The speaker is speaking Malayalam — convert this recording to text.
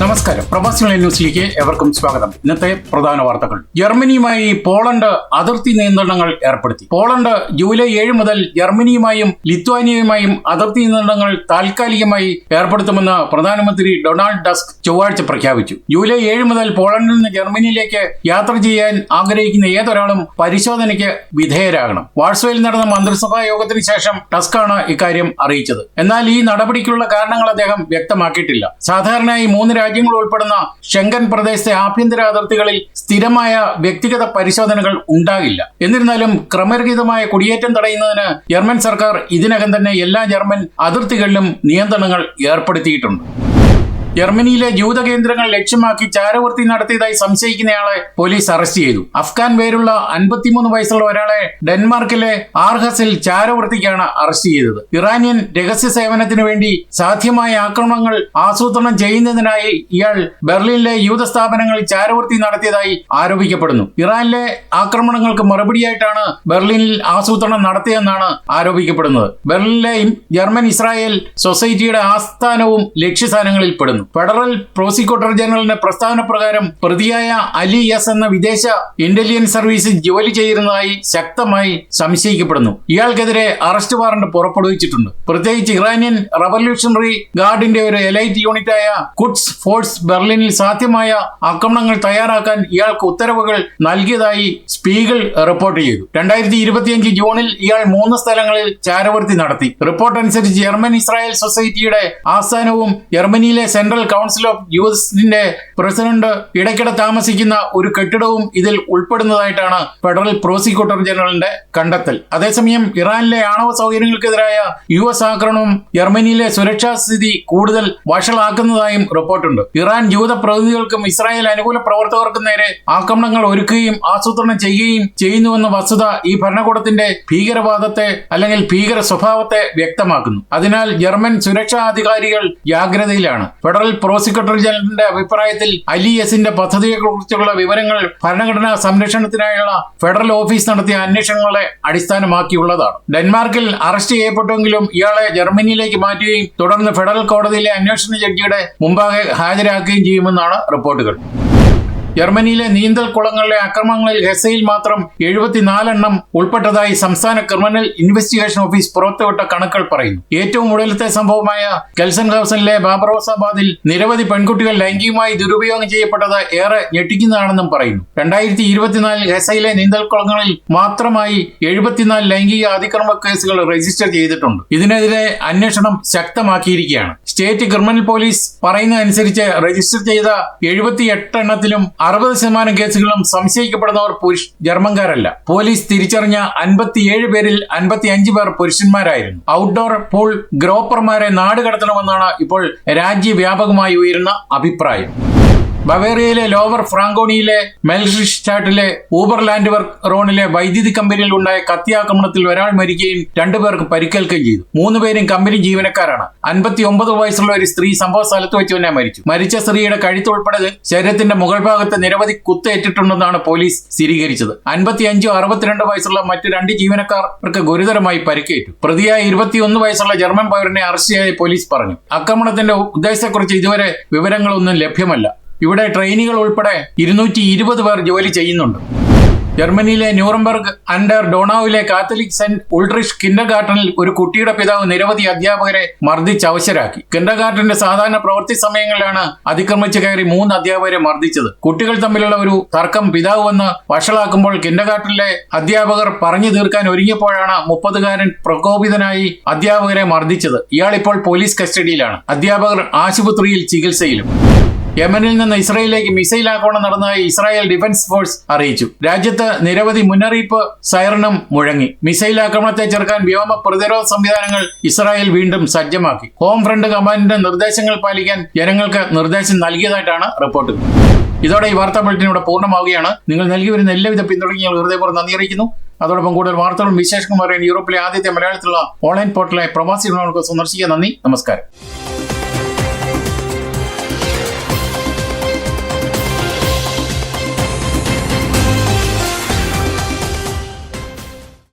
നമസ്കാരം. പ്രവാസി ന്യൂസിലേക്ക് എവർക്കും സ്വാഗതം. ഇന്നത്തെ പ്രധാന വാർത്തകൾ. ജർമ്മനിയുമായി പോളണ്ട് അതിർത്തി നിയന്ത്രണങ്ങൾ ഏർപ്പെടുത്തി. പോളണ്ട് ജൂലൈ ഏഴ് മുതൽ ജർമ്മനിയുമായും ലിത്വാനിയയുമായും അതിർത്തി നിയന്ത്രണങ്ങൾ താൽക്കാലികമായി ഏർപ്പെടുത്തുമെന്ന് പ്രധാനമന്ത്രി ഡൊണാൾഡ് ഡസ്ക് ചൊവ്വാഴ്ച പ്രഖ്യാപിച്ചു. ജൂലൈ ഏഴ് മുതൽ പോളണ്ടിൽ നിന്ന് ജർമ്മനിയിലേക്ക് യാത്ര ചെയ്യാൻ ആഗ്രഹിക്കുന്ന ഏതൊരാളും പരിശോധനയ്ക്ക് വിധേയരാകണം. വാഴ്സോയിൽ നടന്ന മന്ത്രിസഭാ യോഗത്തിന് ശേഷം ടസ്കാണ് ഇക്കാര്യം അറിയിച്ചത്. എന്നാൽ ഈ നടപടിക്കുള്ള കാരണങ്ങൾ അദ്ദേഹം വ്യക്തമാക്കിയിട്ടില്ല. സാധാരണയായി മൂന്ന് രാജ്യങ്ങൾ ഉൾപ്പെടുന്ന ഷെങ്കൻ പ്രദേശത്തെ ആഭ്യന്തര അതിർത്തികളിൽ സ്ഥിരമായ വ്യക്തിഗത പരിശോധനകൾ ഉണ്ടാകില്ല. എന്നിരുന്നാലും ക്രമരഹിതമായ കുടിയേറ്റം തടയുന്നതിന് ജർമ്മൻ സർക്കാർ ഇതിനകം തന്നെ എല്ലാ ജർമ്മൻ അതിർത്തികളിലും നിയന്ത്രണങ്ങൾ ഏർപ്പെടുത്തിയിട്ടുണ്ട്. ജർമ്മനിയിലെ ജൂത കേന്ദ്രങ്ങൾ ലക്ഷ്യമാക്കി ചാരവൃത്തി നടത്തിയതായി സംശയിക്കുന്നയാളെ പോലീസ് അറസ്റ്റ് ചെയ്തു. അഫ്ഗാൻ പേരുള്ള അൻപത്തിമൂന്ന് വയസ്സുള്ള ഒരാളെ ഡെൻമാർക്കിലെ ആർഹസിൽ ചാരവൃത്തിക്കാണ് അറസ്റ്റ് ചെയ്തത്. ഇറാനിയൻ രഹസ്യ സേവനത്തിനു വേണ്ടി സാധ്യമായ ആക്രമണങ്ങൾ ആസൂത്രണം ചെയ്യുന്നതിനായി ഇയാൾ ബെർലിനിലെ യൂത സ്ഥാപനങ്ങളിൽ ചാരവൃത്തി നടത്തിയതായി ആരോപിക്കപ്പെടുന്നു. ഇറാനിലെ ആക്രമണങ്ങൾക്ക് മറുപടിയായിട്ടാണ് ബെർലിനിൽ ആസൂത്രണം നടത്തിയെന്നാണ് ആരോപിക്കപ്പെടുന്നത്. ബെർലിനിലെ ജർമ്മൻ ഇസ്രായേൽ സൊസൈറ്റിയുടെ ആസ്ഥാനവും ലക്ഷ്യസ്ഥാനങ്ങളിൽ പെടുന്നു ഫെഡറൽ പ്രോസിക്യൂട്ടർ ജനറലിന്റെ പ്രസ്താവന പ്രകാരം പ്രതിയായ അലി എസ് എന്ന വിദേശ ഇന്റലിജൻസ് സർവീസിൽ ജോലി ചെയ്യുന്നതായി ശക്തമായി സംശയിക്കപ്പെടുന്നു. ഇയാൾക്കെതിരെ അറസ്റ്റ് വാറന്റ് പുറപ്പെടുവിച്ചിട്ടുണ്ട്. പ്രത്യേകിച്ച് ഇറാനിയൻ റവല്യൂഷണറി ഗാർഡിന്റെ ഒരു എലൈറ്റ് യൂണിറ്റായ കുഡ്സ് ഫോഴ്സ് ബെർലിനിൽ സാധ്യമായ ആക്രമണങ്ങൾ തയ്യാറാക്കാൻ ഇയാൾക്ക് ഉത്തരവുകൾ നൽകിയതായി സ്പീഗൾ റിപ്പോർട്ട് ചെയ്തു. രണ്ടായിരത്തി ഇരുപത്തിയഞ്ച് ജൂണിൽ ഇയാൾ മൂന്ന് സ്ഥലങ്ങളിൽ ചാരവൃത്തി നടത്തി. റിപ്പോർട്ട് അനുസരിച്ച് ജർമ്മൻ ഇസ്രായേൽ സൊസൈറ്റിയുടെ ആസ്ഥാനവും ജർമ്മനിയിലെ സെൻട്രൽ കൗൺസിൽ ഓഫ് യുഎസിന്റെ പ്രസിഡന്റ് ഇടയ്ക്കിടെ താമസിക്കുന്ന ഒരു കെട്ടിടവും ഇതിൽ ഉൾപ്പെടുന്നതായിട്ടാണ് ഫെഡറൽ പ്രോസിക്യൂട്ടർ ജനറലിന്റെ കണ്ടെത്തൽ. അതേസമയം ഇറാനിലെ ആണവ സൗകര്യങ്ങൾക്കെതിരായ യു എസ് ആക്രമണവും ജർമ്മനിയിലെ സുരക്ഷാ സ്ഥിതി കൂടുതൽ വഷളാക്കുന്നതായും റിപ്പോർട്ടുണ്ട്. ഇറാൻ ജൂത പ്രതിനിധികൾക്കും ഇസ്രായേൽ അനുകൂല പ്രവർത്തകർക്കും നേരെ ആക്രമണങ്ങൾ ഒരുക്കുകയും ആസൂത്രണം ചെയ്യുകയും ചെയ്യുന്നുവെന്ന വസ്തുത ഈ ഭരണകൂടത്തിന്റെ ഭീകരവാദത്തെ അല്ലെങ്കിൽ ഭീകര സ്വഭാവത്തെ വ്യക്തമാക്കുന്നു. അതിനാൽ ജർമ്മൻ സുരക്ഷാ അധികാരികൾ ജാഗ്രതയിലാണ്. ഫെഡറൽ പ്രോസിക്യൂട്ടർ ജനറലിന്റെ അഭിപ്രായത്തിൽ അലി എസിന്റെ പദ്ധതിയെക്കുറിച്ചുള്ള വിവരങ്ങൾ ഭരണഘടനാ സംരക്ഷണത്തിനായുള്ള ഫെഡറൽ ഓഫീസ് നടത്തിയ അന്വേഷണങ്ങളെ അടിസ്ഥാനമാക്കിയുള്ളതാണ്. ഡെൻമാർക്കിൽ അറസ്റ്റ് ചെയ്യപ്പെട്ടുവെങ്കിലും ഇയാളെ ജർമ്മനിയിലേക്ക് മാറ്റുകയും തുടർന്ന് ഫെഡറൽ കോടതിയിലെ അന്വേഷണ ജഡ്ജിയുടെ മുമ്പാകെ ഹാജരാക്കുകയും ചെയ്യുമെന്നാണ് റിപ്പോർട്ടുകൾ. ജർമ്മനിയിലെ നീന്തൽ കുളങ്ങളിലെ അക്രമങ്ങളിൽ ഹെസയിൽ മാത്രം എഴുപത്തിനാലെണ്ണം ഉൾപ്പെട്ടതായി സംസ്ഥാന ക്രിമിനൽ ഇൻവെസ്റ്റിഗേഷൻ ഓഫീസ് പുറത്തുവിട്ട കണക്കുകൾ പറയുന്നു. ഏറ്റവും ഉടലത്തെ സംഭവമായ കെൽസൺ ഹൗസനിലെ ബാബറോസാബാദിൽ നിരവധി പെൺകുട്ടികൾ ലൈംഗികമായി ദുരുപയോഗം ചെയ്യപ്പെട്ടത് ഏറെ ഞെട്ടിക്കുന്നതാണെന്നും പറയുന്നു. രണ്ടായിരത്തി ഇരുപത്തിനാലിൽ ഹെസയിലെ നീന്തൽ കുളങ്ങളിൽ മാത്രമായി എഴുപത്തിനാല് ലൈംഗിക അതിക്രമ കേസുകൾ രജിസ്റ്റർ ചെയ്തിട്ടുണ്ട്. ഇതിനെതിരെ അന്വേഷണം ശക്തമാക്കിയിരിക്കുകയാണ്. സ്റ്റേറ്റ് ക്രിമിനൽ പോലീസ് പറയുന്നതനുസരിച്ച് രജിസ്റ്റർ ചെയ്ത എഴുപത്തിയെട്ട് എണ്ണത്തിലും അറുപത് ശതമാനം കേസുകളും സംശയിക്കപ്പെടുന്നവർ പുരുഷ ജർമ്മൻകാരല്ല. പോലീസ് തിരിച്ചറിഞ്ഞ അൻപത്തിയേഴ് പേരിൽ അൻപത്തിയഞ്ച് പേർ പുരുഷന്മാരായിരുന്നു. ഔട്ട്ഡോർ പൂൾ ഗ്രോപ്പർമാരെ നാടുകടത്തണമെന്നാണ് ഇപ്പോൾ രാജ്യവ്യാപകമായി ഉയരുന്ന അഭിപ്രായം. ബവേറിയയിലെ ലോവർ ഫ്രാങ്കോണിയിലെ മെൽഷിസ്റ്റാട്ടിലെ ഊബർ ലാൻഡ് വർക്ക് റോണിലെ വൈദ്യുതി കമ്പനിയിൽ ഉണ്ടായ കത്തിയാക്രമണത്തിൽ ഒരാൾ മരിക്കുകയും രണ്ടുപേർക്ക് പരിക്കേൽക്കുകയും ചെയ്തു. മൂന്നുപേരും കമ്പനി ജീവനക്കാരാണ്. അൻപത്തി ഒമ്പത് വയസ്സുള്ള ഒരു സ്ത്രീ സംഭവ സ്ഥലത്ത് വെച്ച് തന്നെ മരിച്ചു. മരിച്ച സ്ത്രീയുടെ കഴുത്തുൾപ്പെടെ ശരീരത്തിന്റെ മുകൾ ഭാഗത്ത് നിരവധി കുത്തേറ്റിട്ടുണ്ടെന്നാണ് പോലീസ് സ്ഥിരീകരിച്ചത്. അൻപത്തിയഞ്ചോ അറുപത്തിരണ്ട് വയസ്സുള്ള മറ്റു രണ്ട് ജീവനക്കാർക്ക് ഗുരുതരമായി പരിക്കേറ്റു. പ്രതിയായ ഇരുപത്തിയൊന്ന് വയസ്സുള്ള ജർമ്മൻ പൗരനെ അറസ്റ്റ് ചെയ്തായി പോലീസ് പറഞ്ഞു. ആക്രമണത്തിന്റെ ഉദ്ദേശത്തെക്കുറിച്ച് ഇതുവരെ വിവരങ്ങളൊന്നും ലഭ്യമല്ല. ഇവിടെ ട്രെയിനുകൾ ഉൾപ്പെടെ ഇരുന്നൂറ്റി ഇരുപത് പേർ ജോലി ചെയ്യുന്നുണ്ട്. ജർമ്മനിയിലെ ന്യൂറംബർഗ് അണ്ടർ ഡോണാവിലെ കാത്തലിക് സെന്റ് ഉൾട്രിഷ് കിൻഡർ ഗാർട്ടനിൽ ഒരു കുട്ടിയുടെ പിതാവ് നിരവധി അധ്യാപകരെ മർദ്ദിച്ച് അവശരാക്കി. കിൻഡർ ഗാർട്ടന്റെ സാധാരണ പ്രവൃത്തി സമയങ്ങളിലാണ് അതിക്രമിച്ചു കയറി മൂന്ന് അധ്യാപകരെ മർദ്ദിച്ചത്. കുട്ടികൾ തമ്മിലുള്ള ഒരു തർക്കം പിതാവ് വന്ന് വഷളാക്കുമ്പോൾ കിൻഡർ ഗാർട്ടനിലെ അധ്യാപകർ പറഞ്ഞു തീർക്കാൻ ഒരുങ്ങിയപ്പോഴാണ് മുപ്പതുകാരൻ പ്രകോപിതനായി അധ്യാപകരെ മർദ്ദിച്ചത്. ഇയാൾ ഇപ്പോൾ പോലീസ് കസ്റ്റഡിയിലാണ്. അധ്യാപകർ ആശുപത്രിയിൽ ചികിത്സയിലും. യമനിൽ നിന്ന് ഇസ്രയേലിലേക്ക് മിസൈൽ ആക്രമണം നടന്നതായി ഇസ്രായേൽ ഡിഫൻസ് ഫോഴ്സ് അറിയിച്ചു. രാജ്യത്ത് നിരവധി മുന്നറിയിപ്പ് സൈറണും മുഴങ്ങി. മിസൈൽ ആക്രമണത്തെ ചെറുക്കാൻ വ്യോമ പ്രതിരോധ സംവിധാനങ്ങൾ ഇസ്രായേൽ വീണ്ടും സജ്ജമാക്കി. ഹോം ഫ്രണ്ട് കമാൻഡിന്റെ നിർദ്ദേശങ്ങൾ പാലിക്കാൻ ജനങ്ങൾക്ക് നിർദ്ദേശം നൽകിയതായിട്ടാണ് റിപ്പോർട്ട്. ഇതോടെ ഈ വാർത്താ ബുള്ളറ്റിൻ ഇവിടെ പൂർണമാവുകയാണ്. നിങ്ങൾ നൽകി വരുന്ന എല്ലാവിധ പിന്തുണയ്ക്കും ഹൃദയപൂർവം നന്ദി അറിയിക്കുന്നു. അതോടൊപ്പം കൂടുതൽ വാർത്തകളും വിശേഷങ്ങളും അറിയാൻ യൂറോപ്പിലെ ആദ്യത്തെ മലയാളത്തിലുള്ള ഓൺലൈൻ പോർട്ടലായ പ്രവാസി സന്ദർശിക്കുക നന്ദി. നമസ്കാരം.